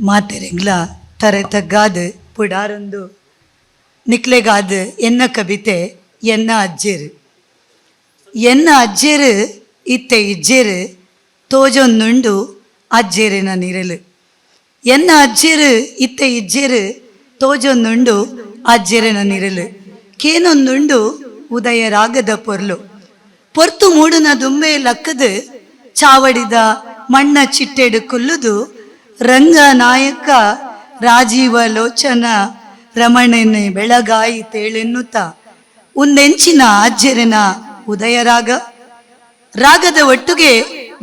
ಮಾತೆರೆಂಗ್ಲ ತರೆ ತಗ್ಗಾದು ಪುಡಾರೊಂದು. ನಿಕ್ಲೆಗಾದು ಎನ್ನ ಕವಿತೆ ಎನ್ನ ಅಜ್ಜೇರು. ಎನ್ನ ಅಜ್ಜೇರು, ಇತ್ತೆ ಇಜ್ಜೇರು, ತೋಜೊಂದುಂಡು ಅಜ್ಜೇರಿನ ನಿರಲು. ಎನ್ನ ಅಜ್ಜೇರು, ಇತ್ತೆ ಇಜ್ಜೇರು, ತೋಜೊಂದುಂಡು ಅಜ್ಜೇರಿನ ನಿರಲು. ಕೇನೊಂದುಂಡು ಉದಯ ರಾಗದ ಪೊರ್ಲು. ಪೊರ್ತು ಮೂಡುನ ದುಂಬೆ ಲಕ್ಕದು ಚಾವಡಿದ ಮಣ್ಣ ಚಿಟ್ಟೆಡು ಕೊಲ್ಲುದು ರಂಗ ನಾಯಕ ರಾಜೀವ ಲೋಚನ ರಮಣನೆ ಬೆಳಗಾಯಿ ತೇಳೆನ್ನುತ್ತ ಉಂದೆಂಚಿನ ಅಜ್ಜೆರೆನ ಉದಯ ರಾಗ ರಾಗದ ಒಟ್ಟುಗೆ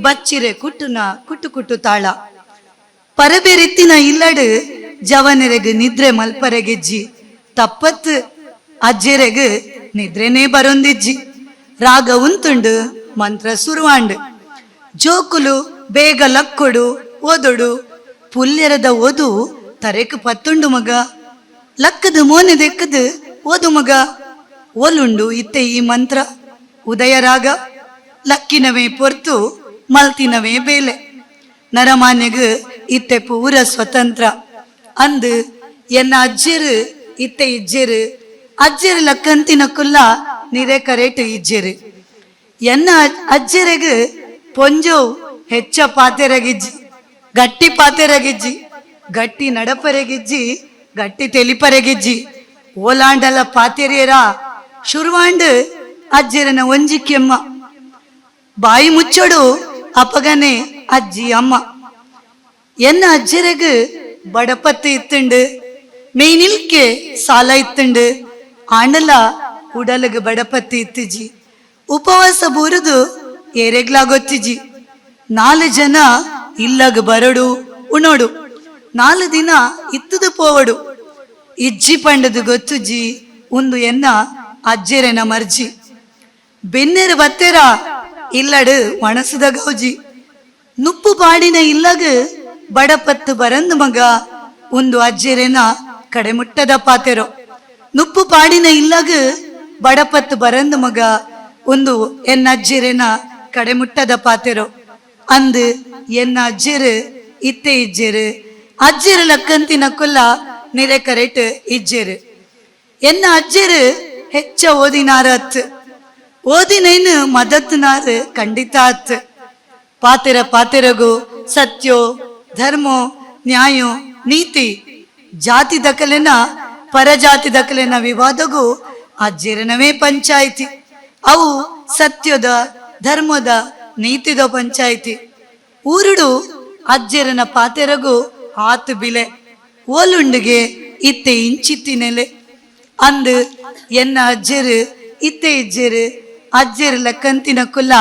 ಬಚ್ಚಿರೆ ಕುಟ್ಟುನ ಕುಟು ಕುಟು ತಾಳ. ಪರಬೆರೆತ್ತಿನ ಇಲ್ಲಡು ಜವನರೆಗ್ ನಿದ್ರೆ ಮಲ್ಪರೆಗೆಜ್ಜಿ. ತಪ್ಪತ್ತು ಅಜ್ಜೆರೆಗ್ ನಿದ್ರೆನೇ ಬರೊಂದಿಜ್ಜಿ. ರಾಗ ಉಂತುಂಡು ಮಂತ್ರ ಸುರುವಾಂಡು. ಜೋಕುಲು ಬೇಗ ಲಕ್ಕೊಡು, ಓದೊಡು. ಪುಲ್ಯರದ ಓದು ತರೆಕ್ ಪತ್ತುಂಡು ಮಗ. ಲಕ್ಕದು ಮೋನೆ ದೆಕ್ಕದು ಓದು ಮಗ. ಓಲುಂಡು ಇತ್ತೆ ಈ ಮಂತ್ರ. ಉದಯರಾಗ ಲಕ್ಕಿನವೇ ಪೊರ್ತು, ಮಲ್ತಿನವೇ ಬೇಲೆ. ನರಮಾನ್ಯಗ ಇತ್ತೆ ಪೂರ ಸ್ವತಂತ್ರ. ಅಂದು ಎನ್ನ ಅಜ್ಜರು, ಇತ್ತೆ ಇಜ್ಜರು. ಅಜ್ಜರು ಲಕ್ಕಂತಿನ ಕುಲ್ಲ ನಿರೆ ಕರೇಟು ಇಜ್ಜರು. ಎನ್ನ ಅಜ್ಜೆರೆಗ್ ಪೊಂಜೋ ಹೆಚ್ಚ ಪಾತೆರಗಿಜ್ಜಿ, ಗಟ್ಟಿ ಪಾತೆರಗಿಜ್ಜಿ, ಗಟ್ಟಿ ನಡಪರೆಗಿಜ್ಜಿ, ಗಟ್ಟಿ ತೆಲಿಪರೆಗಿಜ್ಜಿ. ಓಲಾಂಡಲ ಪಾತೆರಿಯರ ಶುರುವಾಂಡ್ ಅಜ್ಜಿರನ ಒಂಜಿ ಕೆಮ್ಮ ಬಾಯಿ ಮುಚ್ಚಡು ಅಪಗನೆ ಅಜ್ಜಿ ಅಮ್ಮ. ಎನ್ನ ಅಜ್ಜರೆಗ್ ಬಡಪತ್ತು ಇತ್ತುಂಡು, ಮೇಯ್ನಿಲ್ಕೆ ಸಾಲ ಇತ್ತುಂಡು, ಆಂಡಲ ಉಡಲಗ್ ಬಡಪತ್ತು ಇತ್ತಿಜಿ ಉಪವಾಸ ಬೂರುದು ಏರೆಗ್ಲಾಗೊತ್ತಿಜಿ ನಾಲ್ ಜನ ಇಲ್ಲಗ್ ಬರಡು ಉಣೋಡು ನಾಲ್ ದಿನ ಇತ್ತದು ಪೋವಡು. ಇಜ್ಜಿ ಪಂಡದು ಗೊತ್ತುಜಿ ಒಂದು ಎನ್ನ ಅಜ್ಜೆರೆನ ಮರ್ಜಿ. ಬೆನ್ನೆರು ಬತ್ತೆರ ಇಲ್ಲಡು ಒಣಸದ ಗೌಜಿ. ನುಪ್ಪು ಪಾಡಿನ ಇಲ್ಲಗ ಬಡಪತ್ತು ಬರಂದು ಮಗ ಒಂದು ಅಜ್ಜೆರೆನ ಕಡೆಮುಟ್ಟದ ಪಾತೆರೋ. ನುಪ್ಪು ಪಾಡಿನ ಇಲ್ಲಗ ಬಡಪತ್ತು ಬರಂದು ಮಗ ಒಂದು ಎನ್ನ ಅಜ್ಜೆರೆನ ಕಡೆಮುಟ್ಟದ ಪಾತೆರೋ. ಅಂದು ಎನ್ನ ಅಜ್ಜಿರು ಇತ್ತೆ ಇಜ್ಜೆರು ಅಜ್ಜಿರು ಲಕ್ಕಂತಿನ ಕುಲ್ಲ ನಿರೆ ಕರೆಟ್ ಇಜ್ಜೆರು ಎನ್ನ ಅಜ್ಜಿರು ಹೆಚ್ಚ ಓದಿನಾರ ಅತ್ತು ಓದಿನೈನು ಮದತ್ನಾರು ಖಂಡಿತ ಅತ್ತು ಪಾತೆರ ಪಾತೆರಗು ಸತ್ಯೋ, ಧರ್ಮೋ, ನ್ಯಾಯೋ, ನೀತಿ. ಜಾತಿ ದಕಲಿನ ಪರಜಾತಿ ದಕಲಿನ ವಿವಾದಗೂ ಅಜ್ಜಿರನವೇ ಪಂಚಾಯಿತಿ. ಅವು ಸತ್ಯದ, ಧರ್ಮದ ನೀತಿದ ಪಂಚಾಯಿತಿ. ಊರುಡು ಅಜ್ಜರನ ಪಾತೆರಗು ಆತು ಬಿಲೆ. ಓಲುಂಡಿಗೆ ಇತ್ತೆ ಇಂಚಿತ್ತಿನೆಲೆ ಅಂದು ಎನ್ನ ಅಜ್ಜೆರು, ಇತ್ತೆ ಇಜ್ಜೆರು, ಅಜ್ಜೆರು ಲಕ್ಕಂತಿನ ಕುಲ್ಲ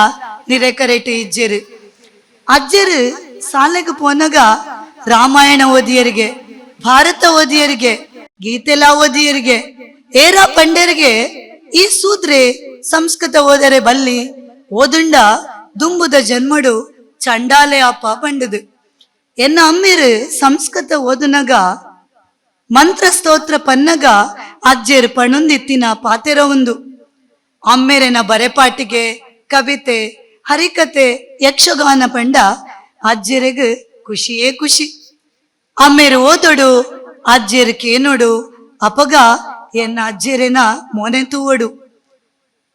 ನಿರೆಕರೆಟು ಇಜ್ಜೆರು. ಅಜ್ಜರು ಸಾಲೆಗೆ ಪೋನಗ ರಾಮಾಯಣ ಓದಿಯರಿಗೆ, ಭಾರತ ಓದಿಯರಿಗೆ, ಗೀತೆಲ ಓದಿಯರಿಗೆ, ಏರ ಪಂಡರಿಗೆ ಈ ಸೂತ್ರೆ ಸಂಸ್ಕೃತ ಓದರೆ ಬಲ್ಲಿ ಓದುಂಡ ದುಂಬುದ ಜನ್ಮಡು ಚಂಡಾಲೆ ಅಪ್ಪ ಪಂಡದು ಎನ್ನ ಅಮ್ಮಿರು ಸಂಸ್ಕೃತ ಓದುನಗ, ಮಂತ್ರ ಸ್ತೋತ್ರ ಪನ್ನಗ, ಅಜ್ಜೆರ್ ಪಣುಂದಿತ್ತಿನ ಪಾತೆರ ಒಂದು ಅಮ್ಮೆರೆನ ಬರೆಪಾಟಿಗೆ, ಕವಿತೆ, ಹರಿಕತೆ, ಯಕ್ಷಗಾನ ಪಂಡ ಅಜ್ಜೆರೆಗ್ ಖುಷಿಯೇ ಖುಷಿ. ಅಮ್ಮೆರು ಓದೊಡು, ಅಜ್ಜೆರ್ ಕೇನೊಡು, ಅಪಗ ಎನ್ನ ಅಜ್ಜೆರೆನ ಮೋನೆ ತೂವಡು.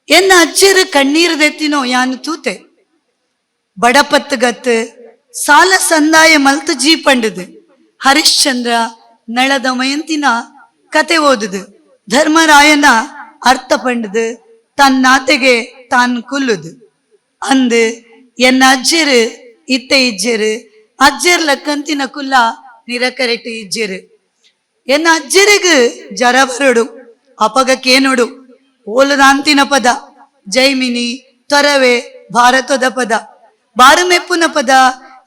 ಎನ್ನ ಅಜ್ಜೆರ್ ಕಣ್ಣೀರು ದೆತ್ತಿನೋ ಯಾನು ತೂತೆ? ಬಡಪತ್ತು ಗತ್ತು ಸಾಲ ಸಂದಾಯ ಮಲ್ತು ಜೀಪಂಡದು. ಹರಿಶ್ಚಂದ್ರ ನಳದ ಮಯಂತಿನ ಕತೆ ಓದುದು. ಧರ್ಮರಾಯನ ಅರ್ಥ ಪಂಡದು. ತನ್ನಾತೆಗೆ ತಾನ್ ಕುಲ್ಲುದು. ಅಂದು ಎನ್ನ ಅಜ್ಜರು ಇತ್ತೆ ಇಜ್ಜರು, ಅಜ್ಜರ್ ಲಕ್ಕಂತಿನ ಕುಲ್ಲ ನಿರಕರೆಟ್ಟು ಇಜ್ಜರು. ಎನ್ನ ಅಜ್ಜೆರಿಗ್ ಜರ ಬರಡು ಅಪಗ ಓಲದಾಂತಿನ ಪದ, ಜೈಮಿನಿ, ತೊರವೆ ಭಾರತದ ಪದ. ಬಾರುಮೆಪ್ಪುನ ಪದ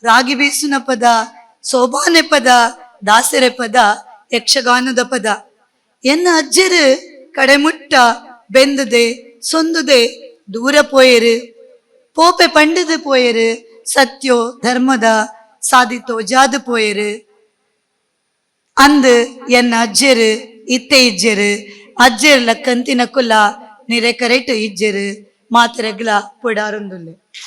ರಾಗಿ ಬೀಸುನ ಪದ ಸೋಬಾನೆ ಪದ ದಾಸರೆ ಪದ ಯಕ್ಷಗಾನದ ಪದ ಎನ್ನ ಅಜ್ಜರು ಕಡೆಮುಟ್ಟ, ಬೆಂದದೆ, ಸೊಂದುದೆ, ದೂರ ಪೋಯರು, ಪೋಪೆ ಪಂಡದು ಪೋಯರು, ಸತ್ಯೋ ಧರ್ಮದ, ಸಾಧಿತೋ ಜಾದು ಪೋಯರು. ಅಂದು ಎನ್ನ ಅಜ್ಜರು, ಇತ್ತೆ ಇಜ್ಜರು ಅಜ್ಜರ್ ಲಕ್ಕಂತಿನ ಕುಲ, ನಿರೆ ಕರೆಟು ಇಜ್ಜರು, ಮಾತರೆಗ್ಲ ಪುಡಾರೊಂದುಲ್ಲೆ.